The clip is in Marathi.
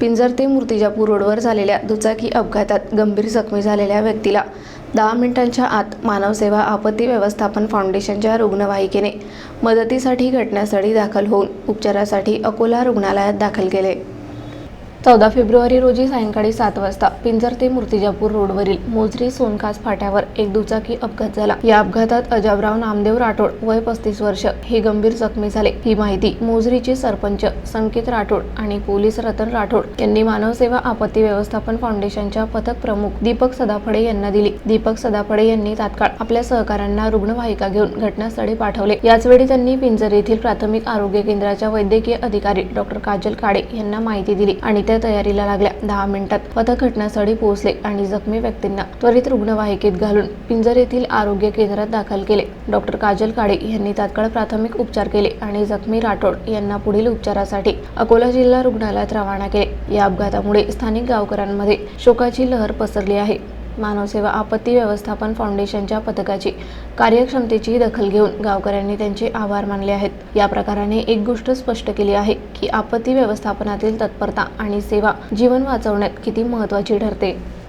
पिंजर ते मूर्तिजापूर रोडवर झालेल्या दुचाकी अपघातात गंभीर जखमी झालेल्या व्यक्तीला दहा मिनिटांच्या आत मानवसेवा आपत्ती व्यवस्थापन फाउंडेशनच्या रुग्णवाहिकेने मदतीसाठी घटनास्थळी दाखल होऊन उपचारासाठी अकोला रुग्णालयात दाखल केले. चौदा फेब्रुवारी रोजी सायंकाळी सात वाजता पिंजर ते मूर्तिजापूर रोडवरील मोजरी सोनकास फाट्यावर एक दुचाकी अपघात झाला. या अपघातात अजाबराव नामदेव राठोड वय पस्तीस वर्ष. हे गंभीर जखमी झाले. ही माहिती मोजरीचे सरपंच संकेत राठोड आणि पोलीस रतन राठोड यांनी मानवसेवा आपत्ती व्यवस्थापन फाउंडेशनच्या पथक प्रमुख दीपक सदाफडे यांना दिली. दीपक सदाफडे यांनी तात्काळ आपल्या सहकाऱ्यांना रुग्णवाहिका घेऊन घटनास्थळी पाठवले. याचवेळी त्यांनी पिंजर येथील प्राथमिक आरोग्य केंद्राच्या वैद्यकीय अधिकारी डॉक्टर काजल काडे यांना माहिती दिली आणि त्या तयारीला लागल्या. दहा मिनिटात पथक घटनास्थळी पोहोचले आणि जखमी व्यक्तींना त्वरित रुग्णवाहिकेत घालून पिंजर येथील आरोग्य केंद्रात दाखल केले. डॉक्टर काजल काळे यांनी तात्काळ प्राथमिक उपचार केले आणि जखमी राठोड यांना पुढील उपचारासाठी अकोला जिल्हा रुग्णालयात रवाना केले. या अपघातामुळे स्थानिक गावकऱ्यांमध्ये शोकाची लहर पसरली आहे. मानवसेवा आपत्ती व्यवस्थापन फाउंडेशनच्या पथकाची कार्यक्षमतेची दखल घेऊन गावकऱ्यांनी त्यांचे आभार मानले आहेत. या प्रकाराने एक गोष्ट स्पष्ट केली आहे की आपत्ती व्यवस्थापनातील तत्परता आणि सेवा जीवन वाचवण्यात किती महत्त्वाची ठरते.